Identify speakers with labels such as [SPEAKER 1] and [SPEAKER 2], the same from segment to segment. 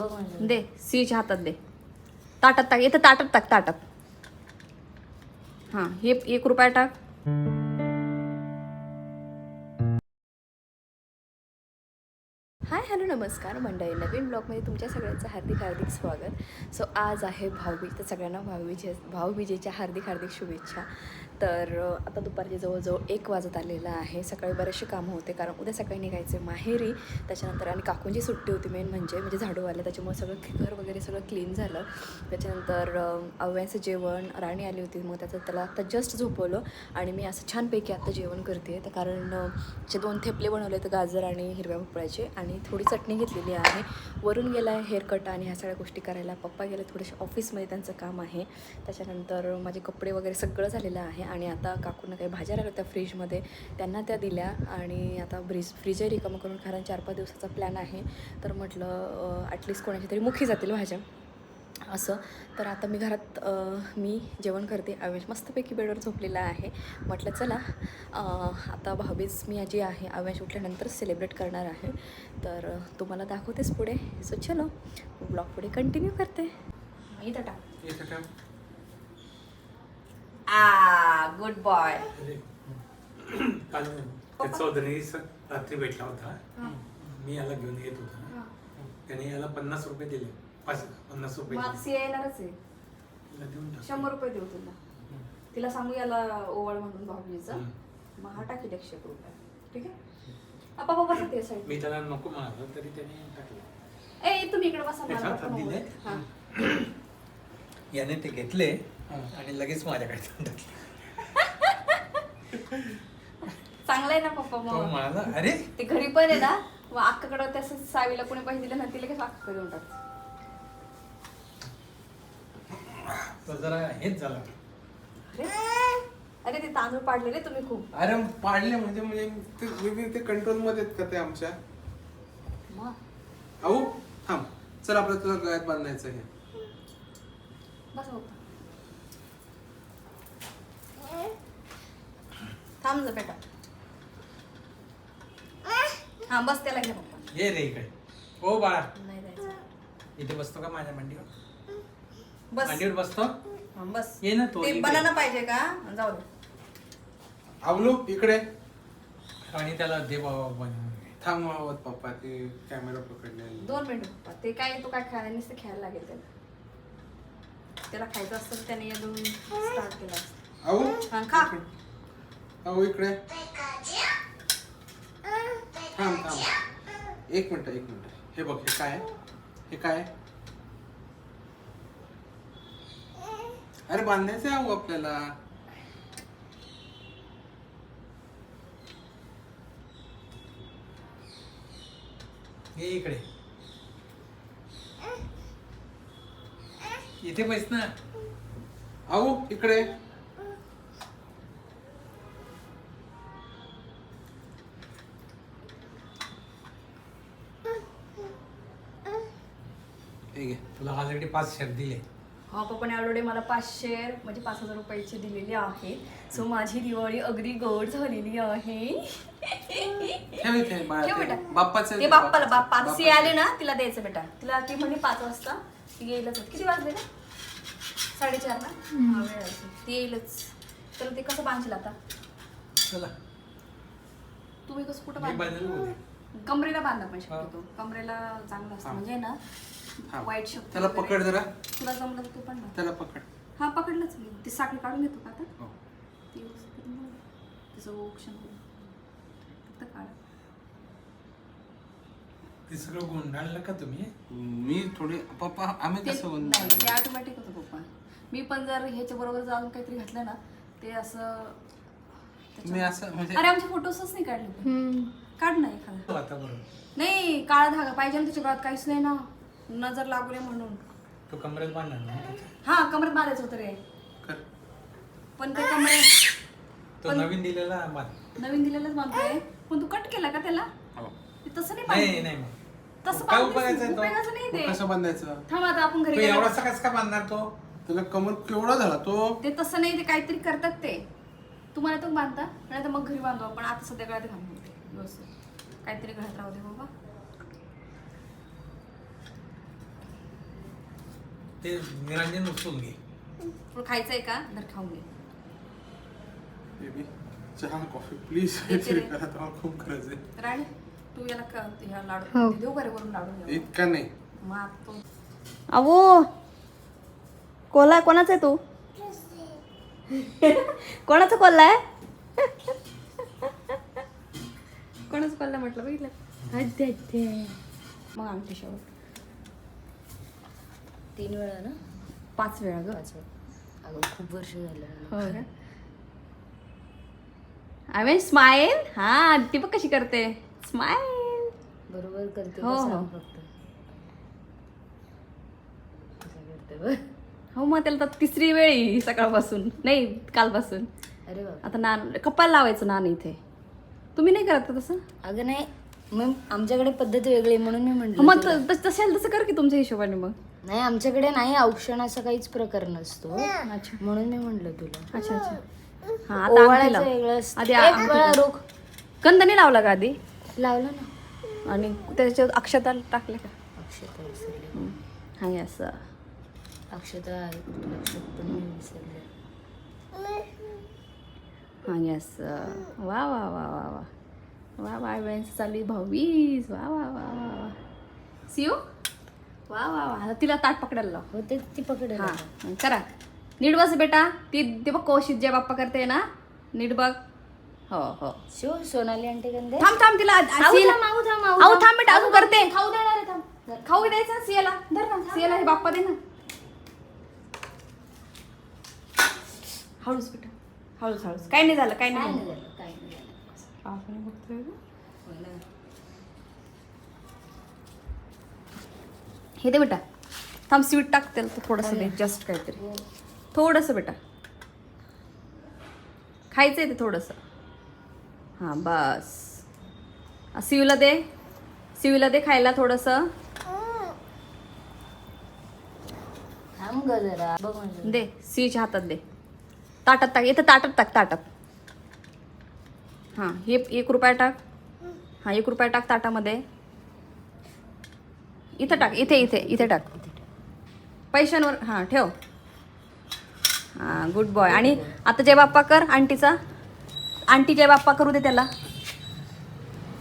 [SPEAKER 1] म्हणजे.
[SPEAKER 2] दे सीच्या हातात दे. ताटात टाक इथं ताटात टाक ताटात. हां हे एक रुपया टाक. हाय हॅलो नमस्कार. मंडळी नवीन ब्लॉगमध्ये तुमच्या सगळ्यांचं हार्दिक हार्दिक स्वागत. सो आज आहे भाऊबीज तर सगळ्यांना भाऊबीजे भाऊबीजेच्या हार्दिक हार्दिक शुभेच्छा. तर आता दुपारचे जवळजवळ एक वाजत आलेलं आहे. सकाळी बरेचसे कामं होते कारण उद्या सकाळी निघायचे माहेरी. त्याच्यानंतर आणि काकूंची सुट्टी होती मेन म्हणजे म्हणजे झाडू आले. त्याच्यामुळे सगळं घर वगैरे सगळं क्लीन झालं. त्याच्यानंतर अं, अव्यांचं जेवण राणी आली होती. मग त्याचं त्याला आता जस्ट झोपवलं आणि मी असं छानपैकी आता जेवण करते तर कारण जे दोन थेपले बनवले तर गाजर आणि हिरव्या भोपळ्याचे आणि थोडी चटणी घेतलेली आहे. वरून गेला आहे हेअरकट आणि ह्या सगळ्या गोष्टी करायला. पप्पा गेले थोडेसे ऑफिसमध्ये त्यांचं काम आहे. त्याच्यानंतर माझे कपडे वगैरे सगळं झालेलं आहे. आणि आता काकूंना काही भाज्या राहिल्या होत्या फ्रीजमध्ये त्यांना त्या दिल्या आणि आता फ्रीज फ्रीजही रिकामं करून कारण चार पाच दिवसाचा प्लॅन आहे तर म्हटलं ॲटलिस्ट कोणाची तरी मुखी जातील भाज्या. असं. तर आता मी घरात मी जेवण करते. आवेश मस्तपैकी बेडवर झोपलेला आहे. म्हटलं चला आता भाऊबीज मी आजी आहे. आवेश उठल्यानंतर सेलिब्रेट करणार आहे. तर तुम्हाला दाखवतेच पुढे. सो चलो ब्लॉग पुढे कंटिन्यू करते. इथं टाक. आ गुड बॉय
[SPEAKER 3] काल त्या चौधरी स- रात्री भेटला होता. मी याला घेऊन येत होता. त्याने याला पन्नास रुपये दिले. पाच पन्नास रुपये.
[SPEAKER 2] मागसी येणारच आहे.
[SPEAKER 3] तिला देऊन टाक.
[SPEAKER 2] शंभर रुपये देऊ तुला. तिला सांगू याला ओवाळ म्हणून
[SPEAKER 3] हम्म.
[SPEAKER 2] मग हा टाकी एकशे एक रुपये ठीक आहे? आपा बाबा ते साईड
[SPEAKER 3] मी त्याला नको म्हणालो तरी त्याने टाकलं.
[SPEAKER 2] ए तुम्ही इकडे बसा मला
[SPEAKER 3] दिले?
[SPEAKER 2] हा.
[SPEAKER 4] याने ते घेतले. आणि लगेच माझ्याकडे
[SPEAKER 2] चांगलं आहे ना पप्पा
[SPEAKER 4] तो
[SPEAKER 2] मग
[SPEAKER 4] म्हणाला अरे.
[SPEAKER 2] ते घरी पण आहे ना मग अक्काकडे तसं सावीला कोणी पैसे दिले ना तिला कसं अक्का देऊन टाक
[SPEAKER 4] तो जरा हेच झाला.
[SPEAKER 2] अरे अरे ते तांदूळ पाडलेले तुम्ही खूप.
[SPEAKER 5] अरे पाडले म्हणजे म्हणजे ते ते कंट्रोलमध्ये आहेत का ते आमच्या?
[SPEAKER 2] मग
[SPEAKER 5] अहो थांब. चल आपलं तुला गळ्यात बांधायचं हे
[SPEAKER 2] बस होता थांब बेटा. हा बस त्याला घे पप्पा.
[SPEAKER 4] ये रे इकडे. ओ बाळा.
[SPEAKER 2] नाही जायचं.
[SPEAKER 4] इथे बसतो का माझ्या मांडीवर?
[SPEAKER 2] बस.
[SPEAKER 4] मांडीवर बसतो?
[SPEAKER 2] हा, बस.
[SPEAKER 4] ये ना तो
[SPEAKER 2] ते
[SPEAKER 4] इकडे.
[SPEAKER 2] बनाना पाहिजे का? जाऊ दे.
[SPEAKER 5] आवलो इकडे.
[SPEAKER 4] आणि त्याला दे बाबा बनवून.
[SPEAKER 5] थांब आहोत पप्पा ते कॅमेरा पकडले
[SPEAKER 2] दोन मिनिट पप्पा. ते काय तो काय खायला नुसतं खेळायला लागेल त्याला. त्याला खायचं असतं तर त्याने येऊन स्टार्ट केलं. असतं हा, खा.
[SPEAKER 5] अहो इकडे. थांब थांब. एक मिनटं एक मिनटं. हे बघ हे काय? हे काय? अरे बांधायचं आहे अहो आपल्याला.
[SPEAKER 4] हे इकडे. इथे बस ना.
[SPEAKER 5] आऊ इकडे. हे घे
[SPEAKER 4] तुला ऑलरेडी पाच शर्ट दिले.
[SPEAKER 2] हा पप्पाने ऑलरेडी मला पाचशे म्हणजे पाच हजार रुपयाची दिलेली आहे सो माझी दिवाळी अगदी गोड झालेली आहे.
[SPEAKER 5] ठेव इथे बाळा
[SPEAKER 2] ठेव
[SPEAKER 5] ते
[SPEAKER 2] बेटा.
[SPEAKER 5] बाप्पाचं
[SPEAKER 2] ते बाप्पाला बाप्पा. सी आले ना तिला द्यायचं बेटा. तिला ती म्हणे पाच वाजता ती येईलच. किती वाजले ना? साडेचार ना? हा वेळ. ती येईलच. तर ते कसं बांधशील आता?
[SPEAKER 4] चला.
[SPEAKER 2] तुम्ही कसं कुठं
[SPEAKER 4] मी बांधेल.
[SPEAKER 2] कमरेला बांधा पण. शक्यतो. कमरेला चांगलं असतं. म्हणजे ना
[SPEAKER 5] हा.
[SPEAKER 2] वाईट शब्द
[SPEAKER 5] त्याला
[SPEAKER 2] वगैरे-
[SPEAKER 5] पकड जरा.
[SPEAKER 2] तुला जमलं तर तू पण.
[SPEAKER 5] त्याला पकड.
[SPEAKER 2] हा पकडलंच मी. ती साखळी काढून घेतो का आता?
[SPEAKER 5] हो.
[SPEAKER 2] ती व्यवस्थित करून बघ. तिचं ओक्षण करून फक्त काढ.
[SPEAKER 4] ते सगळं गोंधळलं का तुम्ही?
[SPEAKER 5] मी थोडी पप्पा आम्ही
[SPEAKER 2] ते
[SPEAKER 5] कसं बोलू?
[SPEAKER 2] नाही ते ऑटोमॅटिक होतं पप्पा. मी पण जर ह्याच्या बरोबर जाऊन काहीतरी घातलं ना ते असं त्याच्यावर-
[SPEAKER 5] मी असं म्हणजे
[SPEAKER 2] अरे आमचे फोटोजच नाही काढले. काढ ना एखादा.
[SPEAKER 4] आता बरोबर
[SPEAKER 2] नाही काळा धागा पाहिजे ना त्याच्या गळ्यात काहीच नाही ना. नजर लागू नये म्हणून.
[SPEAKER 4] तो कमरेत बांधणार ना
[SPEAKER 2] हा कमरेत बांधायचं होतं रे.
[SPEAKER 5] कर.
[SPEAKER 2] पण ते कमरेत
[SPEAKER 4] तो
[SPEAKER 2] पण-
[SPEAKER 4] नवीन दिलेला बांध.
[SPEAKER 2] नवीन दिलेलंच बांधतोय? पण तू कट केला का त्याला?
[SPEAKER 5] हो.
[SPEAKER 2] ते तसं नाही
[SPEAKER 4] नाही
[SPEAKER 2] बांधत.
[SPEAKER 4] नाही मग.
[SPEAKER 2] तसं
[SPEAKER 4] काय
[SPEAKER 2] बांधतेस
[SPEAKER 4] उपयोगाचं आहे
[SPEAKER 2] तू.
[SPEAKER 4] तो?
[SPEAKER 2] उपयोगाचं नाही ते.
[SPEAKER 5] कसं बांधायचं?
[SPEAKER 2] थांब आता आपण घरी
[SPEAKER 4] तो
[SPEAKER 2] गेलो.
[SPEAKER 4] एवढासा कस का बांधणार तो?
[SPEAKER 5] तुला कमर केवढा झाला तो?
[SPEAKER 2] ते तसं नाही ते काहीतरी करतात ते. तुम्हाला तो बांधता नाही तर मग घरी बांधू आपण. आता सध्या गळ्यात घालून काहीतरी घरात राहू दे बाबा.
[SPEAKER 4] ते निरंजन उचलून घे.
[SPEAKER 2] तुला खायचंय का? धर खाऊन घे.
[SPEAKER 5] बेबी चहा कॉफी प्लीज. करा तर खूप गरज आहे.
[SPEAKER 2] राणी तू याला का ह्या
[SPEAKER 1] हो.
[SPEAKER 2] लाडू देऊ का रे वरून लाडू देऊ?
[SPEAKER 5] इतका नाही.
[SPEAKER 2] मग आता तो
[SPEAKER 1] अवो कोला कोणाचा आहे तू? कोणाचा कोल्हा आहे?
[SPEAKER 2] कोणाच पल्ला म्हटलं बघितलं?
[SPEAKER 1] अद्या, अद्या.
[SPEAKER 2] मग आमच्या शेवट
[SPEAKER 1] तीन वेळा ना?
[SPEAKER 2] पाच वेळा ग.
[SPEAKER 1] पाच वेळा. अगं खूप वर्ष झालं.
[SPEAKER 2] हो आय मीन स्माईल हा ती बघ कशी करते? स्माईल
[SPEAKER 1] बरोबर करते
[SPEAKER 2] हो, हो.
[SPEAKER 1] फक्त.
[SPEAKER 2] हो मग त्याला तर तिसरी वेळी सकाळपासून. नाही कालपासून.
[SPEAKER 1] अरे
[SPEAKER 2] आता नान कपाल लावायचं नान इथे. तुम्ही नाही करत तसं?
[SPEAKER 1] अगं नाही. मग आमच्याकडे पद्धत वेगळी म्हणून मी म्हंटल
[SPEAKER 2] मग
[SPEAKER 1] तुला.
[SPEAKER 2] त- तस- तसं तसं कर की तुमच्या हिशोबाने मग.
[SPEAKER 1] नाही आमच्याकडे नाही औक्षण असा काहीच प्रकार नसतो.
[SPEAKER 2] अच्छा.
[SPEAKER 1] म्हणून मी म्हंटल तुला.
[SPEAKER 2] अच्छा अच्छा. हा. आता अंगठी
[SPEAKER 1] ओवाळायचं
[SPEAKER 2] लाव.
[SPEAKER 1] वेगळं असतं.
[SPEAKER 2] आधी
[SPEAKER 1] एक
[SPEAKER 2] अंगठी
[SPEAKER 1] वेळा
[SPEAKER 2] लाव.
[SPEAKER 1] रोख
[SPEAKER 2] नाही लावला का आधी?
[SPEAKER 1] लावलं ना.
[SPEAKER 2] आणि त्याच्यात अक्षता टाकले का?
[SPEAKER 1] अक्षता विसरले.
[SPEAKER 2] हम्म. हा हे असं.
[SPEAKER 1] अक्षता आहे लक्षात पण विसरले.
[SPEAKER 2] हा हे असं. वा वा वा वा वा. वा वा वेळेस चालली भाऊबीज. वा वा वा वा वा. सिओ वा वा वा. तिला ताट पकडायला लाव.
[SPEAKER 1] हो ते ती पकडेल
[SPEAKER 2] हा
[SPEAKER 1] आता.
[SPEAKER 2] करा. नीट बस बेटा. ती ते बघ कोशिश जे बाप्पा करते ना नीट बघ. हो हो.
[SPEAKER 1] शिव सोनाली आंटी कंदे
[SPEAKER 2] थांब थांब तिला
[SPEAKER 1] आऊ
[SPEAKER 2] सिला-
[SPEAKER 1] थांब, आऊ थांब, आऊ
[SPEAKER 2] आऊ
[SPEAKER 1] थांब.
[SPEAKER 2] बेटा अजून करते.
[SPEAKER 1] खाऊ देणार आहे, थांब.
[SPEAKER 2] खाऊ द्यायचं ना सियाला धर ना सियाला हे बाप्पा दे ना. हळूच बेटा. हळूच हळूच. काही नाही झालं
[SPEAKER 1] काय
[SPEAKER 2] नाही
[SPEAKER 1] नाही
[SPEAKER 2] झालं
[SPEAKER 1] काय नाही झालं.
[SPEAKER 2] आपण बघतोय ना.
[SPEAKER 1] हो ना.
[SPEAKER 2] हे दे बेटा. थांब स्वीट टाक त्याला थोडंसं दे जस्ट काहीतरी. थोडंसं बेटा. खायचं आहे ते थोडंसं. हां बस. आ, सियूला दे. सियूला दे खायला थोडंसं. दे सियूच्या हातात दे. ताटात टाक इथं ताटात टाक ताटात. हां हे एक रुपया टाक. हां एक रुपया टाक ताटामध्ये. इथं टाक इथे इथे इथे टाक. पैशांवर हां ठेव. हां गुड बॉय आणि आता जय बाप्पा कर आंटीचा. आंटी जय बाप्पा करू दे त्याला.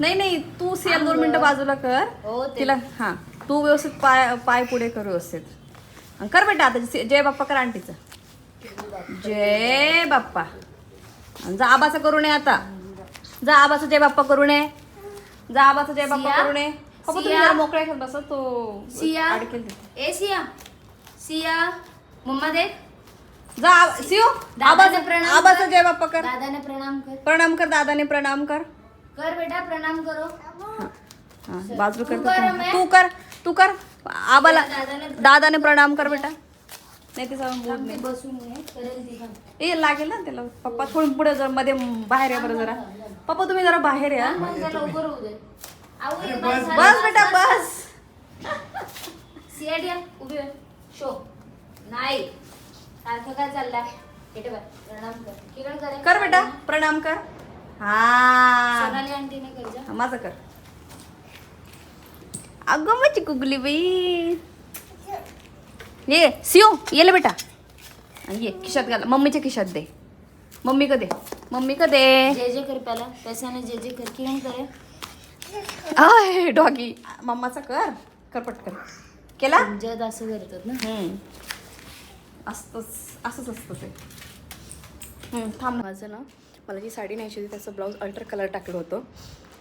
[SPEAKER 2] नाही नाही तू सियाल दोन मिनटं बाजूला कर.
[SPEAKER 1] हो ते.
[SPEAKER 2] तिला हां तू व्यवस्थित पाय पाय पुढे कर व्यवस्थित. कर बेटा आता जय बाप्पा कर आंटीचा. जय बाप्पा. जा आबाचं करू नये आता. जा आबाचं जय बाप्पा करू नये. जा आबाचं जय बाप्पा? करू नये. पप्पा तुम्ही
[SPEAKER 1] सिया?
[SPEAKER 2] जरा मोकळ्या खेळ बसा तो
[SPEAKER 1] सिया
[SPEAKER 2] अडकेल तिथे.
[SPEAKER 1] ए सिया सिया मम्मा देख
[SPEAKER 2] जा सियो
[SPEAKER 1] दादाने
[SPEAKER 2] आबाचं
[SPEAKER 1] प्रणाम
[SPEAKER 2] आबाचं
[SPEAKER 1] कर.
[SPEAKER 2] जय बाप्पा कर
[SPEAKER 1] दादाने प्रणाम कर
[SPEAKER 2] प्रणाम कर दादाने प्रणाम कर
[SPEAKER 1] कर बेटा प्रणाम करो
[SPEAKER 2] हा, बाजू कर
[SPEAKER 1] तू कर.
[SPEAKER 2] तू कर तू कर आबाला
[SPEAKER 1] दादाने-
[SPEAKER 2] दादाने प्रणाम कर बेटा नाही तिचा मूड नाही
[SPEAKER 1] ती बसून करेल ती.
[SPEAKER 2] ए लागेल ना त्याला पप्पा थोडं पुढे जर मध्ये बाहेर या बरं जरा पप्पा तुम्ही जरा बाहेर या
[SPEAKER 1] मग जरा लवकर होऊ दे
[SPEAKER 3] बस,
[SPEAKER 2] बस बेटा
[SPEAKER 1] बस. उभी हो शो. नाही. सारखं काय बघ प्रणाम कर. किरण करे
[SPEAKER 2] कर बेटा प्रणाम कर. हा.
[SPEAKER 1] सोनाली आंटीने कर जा.
[SPEAKER 2] माझं कर. अगं माझी कुगली बाई. ये सिओ येले बेटा. ये खिशात घाल. मम्मीच्या खिशात दे. मम्मी का दे? मम्मी का दे?
[SPEAKER 1] जे जे कर पहिला पैशाने जे जे कर किरण करे.
[SPEAKER 2] I doggy. मम्माचा कर कर. पटकन केला?
[SPEAKER 1] तुमच्यात असं करतात ना.
[SPEAKER 2] असतंच असंच असतं ते. हम्म, थांब माझं ना मला जी साडी न्यायची होती त्याचं ब्लाऊज अल्टर कलर टाकलं होतं.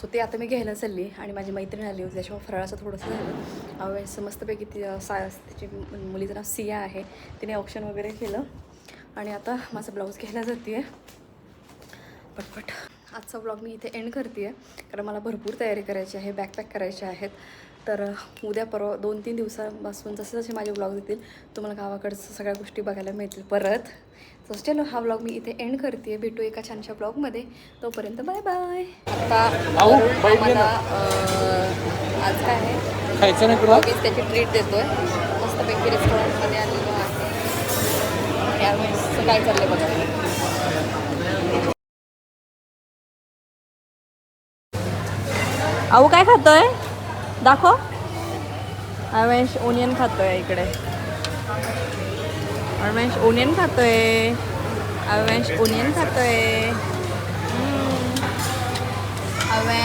[SPEAKER 2] सो ते आता मी घ्यायला चालली आणि माझी मैत्रीण आली होती त्याच्यामुळे फराळाचं थोडंसं झालं. अवेळेस मस्तपैकी ती सा तिची मुलीचं नाव सिया आहे. तिने ऑप्शन वगैरे केलं. आणि आता माझा ब्लाऊज घ्यायला जाते पटपट. आजचा ब्लॉग मी इथे एंड करते आहे कारण मला भरपूर तयारी करायची आहे बॅकपॅक करायचे आहेत. तर उद्या परवा दोन तीन दिवसापासून जसे जसे माझे ब्लॉग येतील तुम्हाला गावाकडचं सगळ्या गोष्टी बघायला मिळतील परत. तर चलो हा ब्लॉग मी इथे एंड करते भेटू एका छानशा ब्लॉगमध्ये तोपर्यंत बाय बाय आता अं, आज काय आहे? त्याची ट्रीट देतोय. मस्तपैकी रेस्टॉरंटमध्ये आलेलो आहे. त्यावेळेस काय चाललंय बघा अहो काय खातोय? दाखव. अमेश ओनियन खातोय इकडे. अमेश ओनियन खातोय. अमेश ओनियन खातोय. अवे